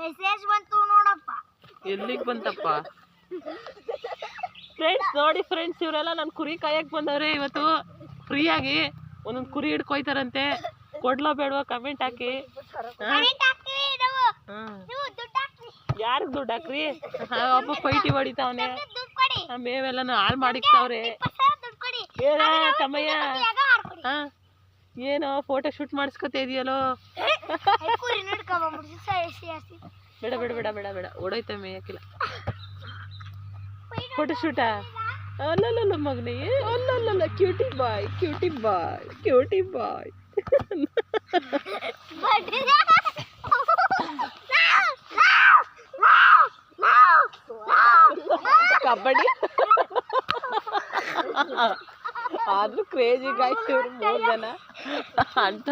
Message ಬಂತು ನೋಡಪ್ಪ. ಎಲ್ಲಿಗೆ ಬಂತಪ್ಪ? ಫ್ರೆಂಡ್ಸ್ ನೋಡಿ ಫ್ರೆಂಡ್ಸ್ ಇವರೆಲ್ಲ ನನ್ನ ಕುರಿ ಕಾಯಕ್ ಬಂದವ್ರೆ ಇವತ್ತು. ಫ್ರೀಯಾಗಿ ಒಂದೊಂದು ಕುರಿ ಹಿಡ್ಕೊಯ್ತಾರಂತೆ. ಕೊಡ್ಲೋ ಬೇಡವಾ ಕಮೆಂಟ್ ಹಾಕಿ. ಯಾರಿಗೆ ದುಡ್ಡು ಹಾಕ್ರಿ. ಒಬ್ಬ ಪೈಟಿ ಹೊಡಿತಾವನೆ. ಮೇವೆಲ್ಲನು ಹಾಳು ಮಾಡಿಕ್ತಾವ್ರೆ. ಏನ ತಮ್ಮಯ್ಯ? ಏನೋ ಫೋಟೋ ಶೂಟ್ ಮಾಡಿಸ್ಕೊತಾ ಇದೆಯಲ್ಲೋ. ಹಸಿ ಬೇಡ ಬೇಡ ಬೇಡ. ಬೇಡ ಬೇಡ ಓಡೋಯ್ತ ಮೇಯಕ್ಕಿಲ್ಲ ಫೋಟೋ ಶೂಟಾ ಅಲ್ಲಲ್ಲ ಮಗನೇ. ಅಲ್ಲಲ್ಲ cutie boy cutie boy cutie boy kabaddi? ಆದ್ರೂ ಕ್ರೇಜಿ ಗಾಯ್ಸ್ ಜನ. ಅಂತ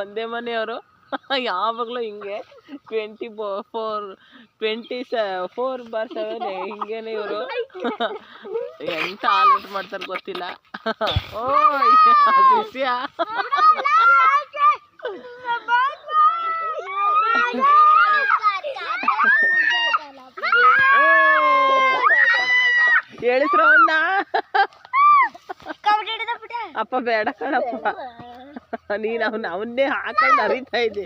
ಒಂದೇ ಮನೆಯವರು. ಯಾವಾಗಲೂ ಹಿಂಗೆ ಟ್ವೆಂಟಿ ಫೋರ್ ಟ್ವೆಂಟಿ ಸ ಫೋರ್ ಬಾರ್ ಸೆವೆನ್ ಹಿಂಗೇನೆ ಇವರು ಎಂತ ಆಲ್ಔಟ್ ಮಾಡ್ತಾರೆ ಗೊತ್ತಿಲ್ಲ ಓ ಶಿಷ್ಯ ಹೇಳಿಸ್ರವನ್ನ ಅಣ್ಣ ಅಪ್ಪ ಬೇಡ ಕಣಪ್ಪ ನೀನು ಅವನ್ನ ಅವನ್ನೇ ಹಾಕೊಂಡು ಹರಿತಾ ಇದ್ದೆ